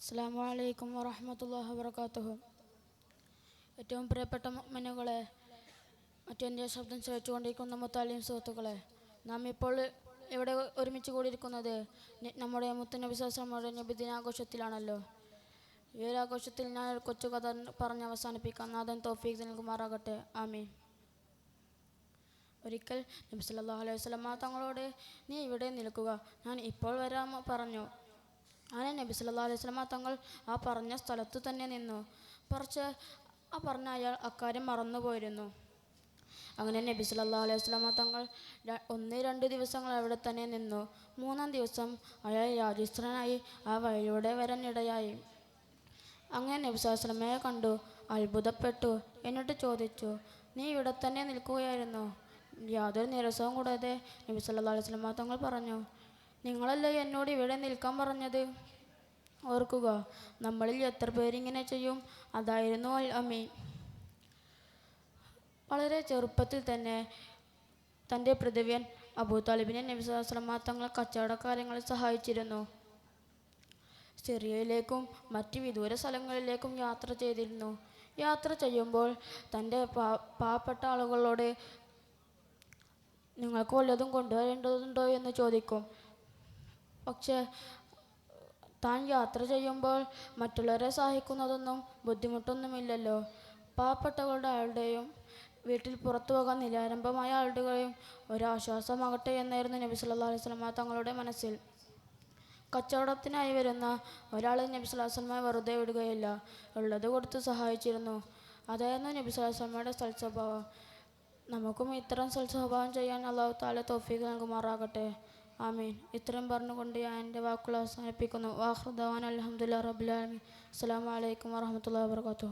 അസ്സാം വലൈക്കും വർക്കാത്തുഹു ഏറ്റവും പ്രിയപ്പെട്ട മുഅ്മിനുകളെ മറ്റെന്റെ ശബ്ദം ചോദിച്ചുകൊണ്ടിരിക്കുന്ന മുത്താലിയും സുഹൃത്തുക്കളെ നാം ഇപ്പോൾ ഇവിടെ ഒരുമിച്ച് കൂടിയിരിക്കുന്നത് നമ്മുടെ മുത്തനബി നബി നബിദിനാഘോഷത്തിലാണല്ലോ ഈ ഒരു ആഘോഷത്തിൽ ഞാൻ ഒരു കൊച്ചു കഥ പറഞ്ഞ് അവസാനിപ്പിക്കാം. നാഥൻ തോഫീഖ് നൽകുമാറാകട്ടെ. ആമീൻ. ഒരിക്കൽ നബി സല്ലാ അലൈഹി വസല്ലമ തങ്ങളോട് നീ ഇവിടെ നിൽക്കുക. ഞാൻ ഇപ്പോൾ വരാമോ പറഞ്ഞു. അങ്ങനെ നബി സല്ലാ അലൈഹി വസല്ലമ തങ്ങൾ ആ പറഞ്ഞ സ്ഥലത്ത് തന്നെ നിന്നു. കുറച്ച് ആ പറഞ്ഞ അയാൾ അക്കാര്യം മറന്നുപോയിരുന്നു അങ്ങനെ നബി സല്ലാ അലൈഹി വസല്ലമ തങ്ങൾ ഒന്ന് രണ്ട് ദിവസങ്ങൾ അവിടെ തന്നെ നിന്നു. മൂന്നാം ദിവസം അയാൾ രാജസ്ഥനായി ആ വഴിയുടെ വരാനിടയായി. അങ്ങനെ നബി അലൈഹി കണ്ടു അത്ഭുതപ്പെട്ടു. എന്നിട്ട് ചോദിച്ചു നീ ഇവിടെ തന്നെ നിൽക്കുകയായിരുന്നു? യാതൊരു നിരസവും കൂടാതെ നബി സല്ലാ അലൈഹി തങ്ങൾ പറഞ്ഞു നിങ്ങളല്ലേ എന്നോട് ഇവിടെ നിൽക്കാൻ പറഞ്ഞത്? ഓർക്കുക നമ്മളിൽ എത്ര പേരിങ്ങനെ ചെയ്യും? അതായിരുന്നു അമീൻ. വളരെ ചെറുപ്പത്തിൽ തന്നെ തന്റെ പ്രതിവ്യൻ അബൂ താലിബിനെ നബി സല്ലല്ലാഹു അലൈഹി വസല്ലമ തങ്ങൾ കച്ചവട സഹായിച്ചിരുന്നു. സിറിയയിലേക്കും മറ്റ് വിദൂര സ്ഥലങ്ങളിലേക്കും യാത്ര ചെയ്തിരുന്നു. യാത്ര ചെയ്യുമ്പോൾ തന്റെ പാ പാവപ്പെട്ട ആളുകളോട് നിങ്ങൾക്ക് വല്ലതും കൊണ്ടുവരേണ്ടതുണ്ടോ? എന്ന് ചോദിക്കും. പക്ഷേ താൻ യാത്ര ചെയ്യുമ്പോൾ മറ്റുള്ളവരെ സഹായിക്കുന്നതൊന്നും ബുദ്ധിമുട്ടൊന്നുമില്ലല്ലോ. പാവപ്പെട്ടവരുടെ ആളുടെയും വീട്ടിൽ പുറത്തു പോകാൻ നിരാരംഭമായ ആളുടെയും ഒരാശ്വാസമാകട്ടെ എന്നായിരുന്നു നബി സല്ലാ അലൈഹി വസല്ലമ തങ്ങളുടെ മനസ്സിൽ. കച്ചവടത്തിനായി വരുന്ന ഒരാൾ നബി സ്വല്ലല്ലാഹു സ്വലമ വെറുതെ വിടുകയില്ല. ഉള്ളത് കൊടുത്ത് സഹായിച്ചിരുന്നു. അതായിരുന്നു നബി സ്വല്ലല്ലാഹു സ്വലമയുടെ സൽസ്വഭാവം. നമുക്കും ഇത്തരം സൽസ്വഭാവം ചെയ്യാൻ അള്ളാഹു താല തോഫീക്ക് നൽകുമാറാകട്ടെ. ആമീൻ. ഇത്രയും പറഞ്ഞുകൊണ്ട് ഞാൻ എന്റെ വാക്കുകൾ അവസാനിപ്പിക്കുന്നു. വാഹൃദാൻ അലഹമുല്ലാ റബുലാമി അസ്സാം വലൈക്കും വാഹമത്തല്ലാ വാബർക്കാത്തു